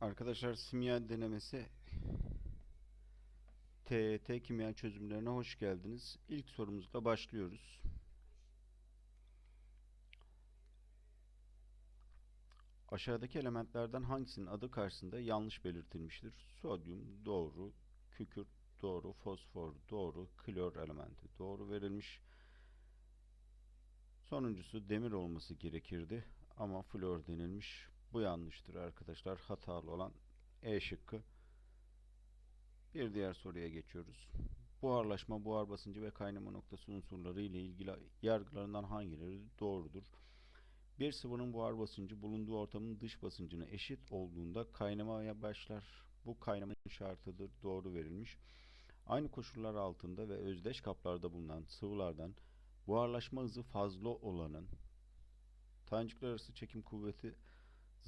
Arkadaşlar simya denemesi TET kimya çözümlerine hoş geldiniz. İlk sorumuzla başlıyoruz. Aşağıdaki elementlerden hangisinin adı karşısında yanlış belirtilmiştir? Sodyum doğru, kükürt doğru, fosfor doğru, klor elementi doğru verilmiş. Sonuncusu demir olması gerekirdi ama flor denilmiş. Bu yanlıştır arkadaşlar. Hatalı olan E şıkkı. Bir diğer soruya geçiyoruz. Buharlaşma, buhar basıncı ve kaynama noktası unsurları ile ilgili yargılarından hangileri doğrudur? Bir sıvının buhar basıncı bulunduğu ortamın dış basıncına eşit olduğunda kaynamaya başlar. Bu kaynamanın şartıdır. Doğru verilmiş. Aynı koşullar altında ve özdeş kaplarda bulunan sıvılardan buharlaşma hızı fazla olanın tanecikler arası çekim kuvveti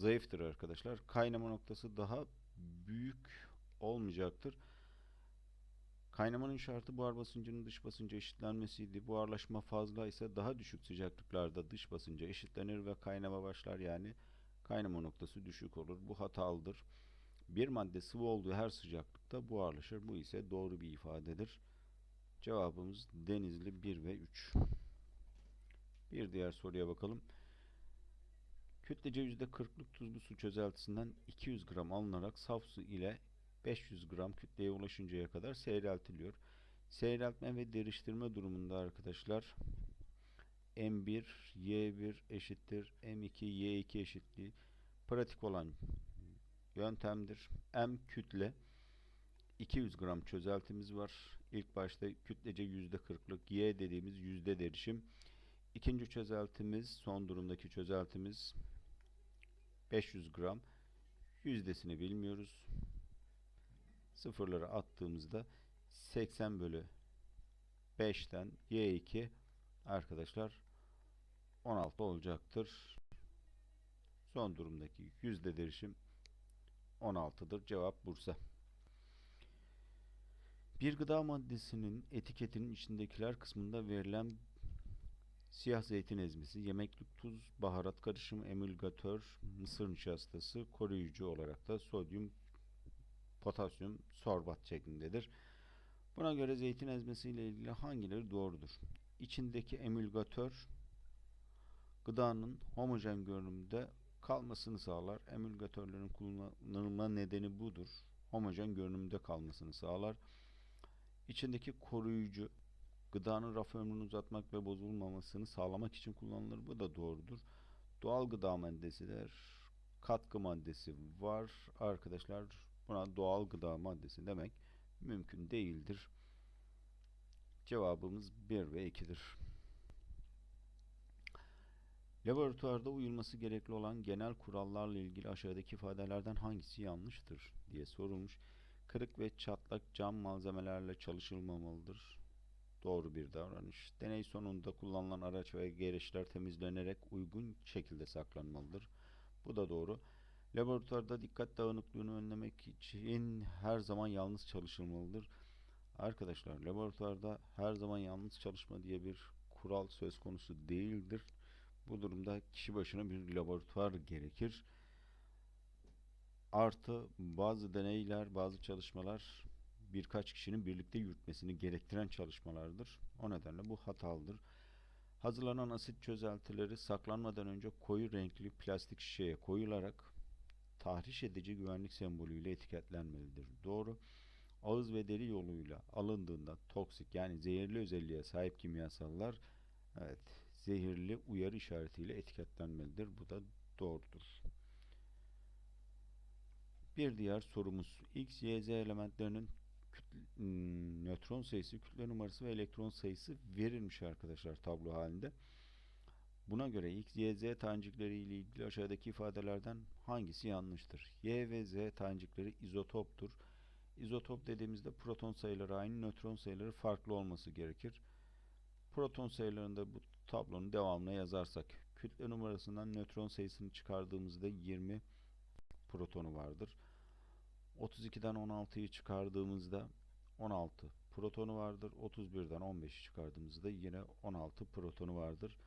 zayıftır arkadaşlar. Kaynama noktası daha büyük olmayacaktır. Kaynamanın şartı buhar basıncının dış basınca eşitlenmesiydi. Buharlaşma fazla ise daha düşük sıcaklıklarda dış basınca eşitlenir ve kaynama başlar yani kaynama noktası düşük olur. Bu hatalıdır. Bir madde sıvı olduğu her sıcaklıkta buharlaşır. Bu ise doğru bir ifadedir. Cevabımız Denizli 1 ve 3. Bir diğer soruya bakalım. Kütlece %40'lık tuzlu su çözeltisinden 200 gram alınarak saf su ile 500 gram kütleye ulaşıncaya kadar seyreltiliyor. Seyreltme ve deriştirme durumunda arkadaşlar M1 Y1 eşittir M2 Y2 eşitliği pratik olan yöntemdir. M kütle 200 gram çözeltimiz var. İlk başta kütlece %40'lık Y dediğimiz yüzde derişim. İkinci çözeltimiz son durumdaki çözeltimiz 500 gram yüzdesini bilmiyoruz. Sıfırları attığımızda 80 bölü 5'ten Y2 arkadaşlar 16 olacaktır. Son durumdaki yüzde derişim 16'dır. Cevap Bursa. Bir gıda maddesinin etiketinin içindekiler kısmında verilen siyah zeytin ezmesi, yemeklik tuz, baharat karışımı, emülgatör, mısır nişastası, koruyucu olarak da sodyum, potasyum, sorbat şeklindedir. Buna göre zeytin ezmesi ile ilgili hangileri doğrudur? İçindeki emülgatör gıdanın homojen görünümde kalmasını sağlar. Emülgatörlerin kullanılma nedeni budur. Homojen görünümde kalmasını sağlar. İçindeki koruyucu gıdanın raf ömrünü uzatmak ve bozulmamasını sağlamak için kullanılır. Bu da doğrudur. Doğal gıda maddesidir. Katkı maddesi var. Arkadaşlar buna doğal gıda maddesi demek mümkün değildir. Cevabımız 1 ve 2'dir. Laboratuvarda uyulması gerekli olan genel kurallarla ilgili aşağıdaki ifadelerden hangisi yanlıştır diye sorulmuş. Kırık ve çatlak cam malzemelerle çalışılmamalıdır. Doğru bir davranış. Deney sonunda kullanılan araç ve gereçler temizlenerek uygun şekilde saklanmalıdır. Bu da doğru. Laboratuvarda dikkat dağınıklığını önlemek için her zaman yalnız çalışılmalıdır. Arkadaşlar laboratuvarda her zaman yalnız çalışma diye bir kural söz konusu değildir. Bu durumda kişi başına bir laboratuvar gerekir. Artı bazı deneyler, bazı çalışmalar birkaç kişinin birlikte yürütmesini gerektiren çalışmalardır. O nedenle bu hatalıdır. Hazırlanan asit çözeltileri saklanmadan önce koyu renkli plastik şişeye koyularak tahriş edici güvenlik sembolüyle etiketlenmelidir. Doğru. Ağız ve deri yoluyla alındığında toksik yani zehirli özelliğe sahip kimyasallar evet zehirli uyarı işaretiyle etiketlenmelidir. Bu da doğrudur. Bir diğer sorumuz X, Y, Z elementlerinin nötron sayısı, kütle numarası ve elektron sayısı verilmiş arkadaşlar tablo halinde. Buna göre X, Y, Z tanecikleri ile ilgili aşağıdaki ifadelerden hangisi yanlıştır? Y ve Z tanecikleri izotoptur. İzotop dediğimizde proton sayıları aynı, nötron sayıları farklı olması gerekir. Proton sayılarında bu tablonun devamına yazarsak kütle numarasından nötron sayısını çıkardığımızda 20 protonu vardır. 32'den 16'yı çıkardığımızda 16 protonu vardır. 31'den 15'i çıkardığımızda yine 16 protonu vardır.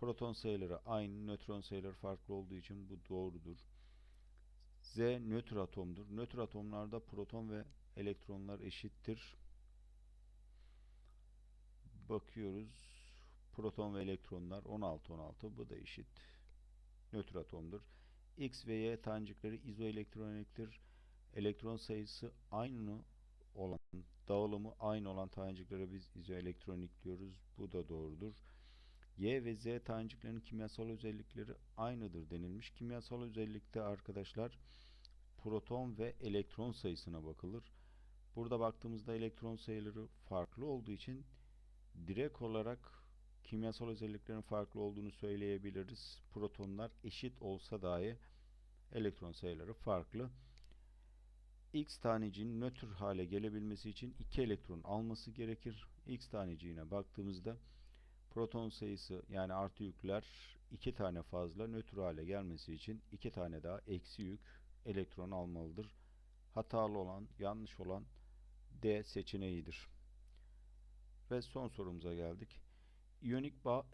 Proton sayıları aynı, nötron sayıları farklı olduğu için bu doğrudur. Z nötr atomdur. Nötr atomlarda proton ve elektronlar eşittir. Bakıyoruz. Proton ve elektronlar 16 16 bu da eşit. Nötr atomdur. X ve Y tanecikleri izoelektroniktir. Elektron sayısı aynı olan, dağılımı aynı olan taneciklere biz izoelektronik diyoruz. Bu da doğrudur. Y ve Z taneciklerinin kimyasal özellikleri aynıdır denilmiş. Kimyasal özellikte arkadaşlar proton ve elektron sayısına bakılır. Burada baktığımızda elektron sayıları farklı olduğu için direkt olarak kimyasal özelliklerin farklı olduğunu söyleyebiliriz. Protonlar eşit olsa dahi elektron sayıları farklı. X taneciğin nötr hale gelebilmesi için 2 elektron alması gerekir. X taneciğine baktığımızda proton sayısı yani artı yükler 2 tane fazla nötr hale gelmesi için 2 tane daha eksi yük elektron almalıdır. Hatalı olan, yanlış olan D seçeneğidir. Ve son sorumuza geldik. İyonik bağ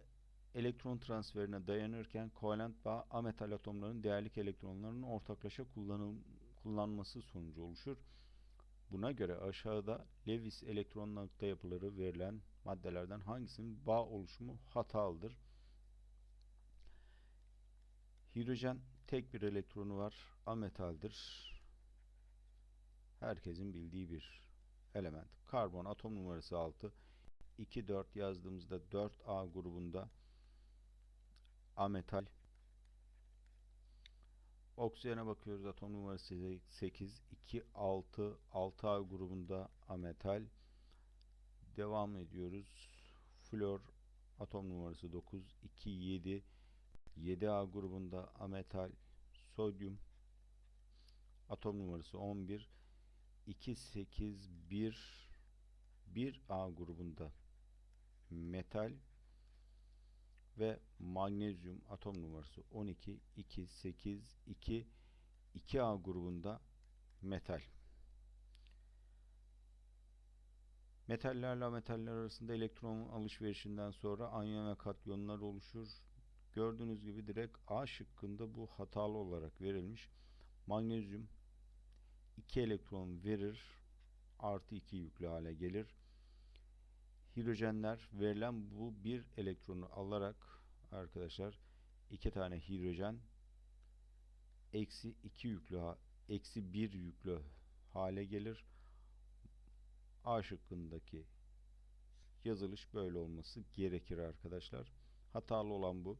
elektron transferine dayanırken kovalent bağ ametal atomların değerlik elektronlarının ortaklaşa kullanım, kullanması sonucu oluşur. Buna göre aşağıda Lewis elektron nokta yapıları verilen maddelerden hangisinin bağ oluşumu hatalıdır? Hidrojen tek bir elektronu var. Ametaldir. Herkesin bildiği bir element. Karbon atom numarası 6. 2 4 yazdığımızda 4A grubunda ametal. Oksijene bakıyoruz. Atom numarası 8. 2 6 6A grubunda ametal. Devam ediyoruz. Flor atom numarası 9. 2 7 7A grubunda ametal. Sodyum atom numarası 11. 2 8 1 1A grubunda metal ve magnezyum atom numarası 12 2 8 2 2A grubunda metal. Metallerle ametaller arasında elektron alışverişinden sonra anyon ve katyonlar oluşur. Gördüğünüz gibi direkt A şıkkında bu hatalı olarak verilmiş. Magnezyum 2 elektron verir. Artı 2 yüklü hale gelir. Hidrojenler verilen bu bir elektronu alarak arkadaşlar iki tane hidrojen eksi 2 yüklü eksi 1 yüklü hale gelir. A şıkkındaki yazılış böyle olması gerekir arkadaşlar. Hatalı olan bu.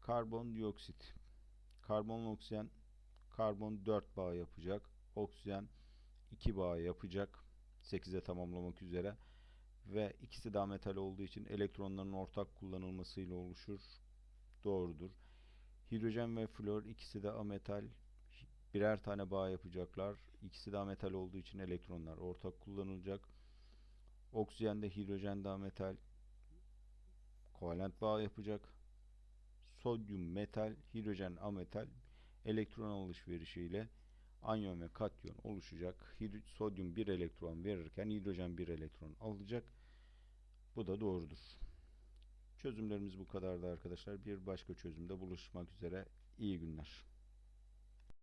Karbondioksit. Karbon oksijen karbon 4 bağ yapacak. Oksijen 2 bağ yapacak. 8'e tamamlamak üzere ve ikisi de metal olduğu için elektronların ortak kullanılmasıyla oluşur. Doğrudur. Hidrojen ve flor ikisi de ametal. Birer tane bağ yapacaklar. İkisi de metal olduğu için elektronlar ortak kullanılacak. Oksijen de hidrojen de metal. Kovalent bağ yapacak. Sodyum metal, hidrojen ametal. Elektron alışverişiyle anyon ve katyon oluşacak. Hidro sodyum bir elektron verirken hidrojen bir elektron alacak. Bu da doğrudur. Çözümlerimiz bu kadardı arkadaşlar. Bir başka çözümde buluşmak üzere. İyi günler.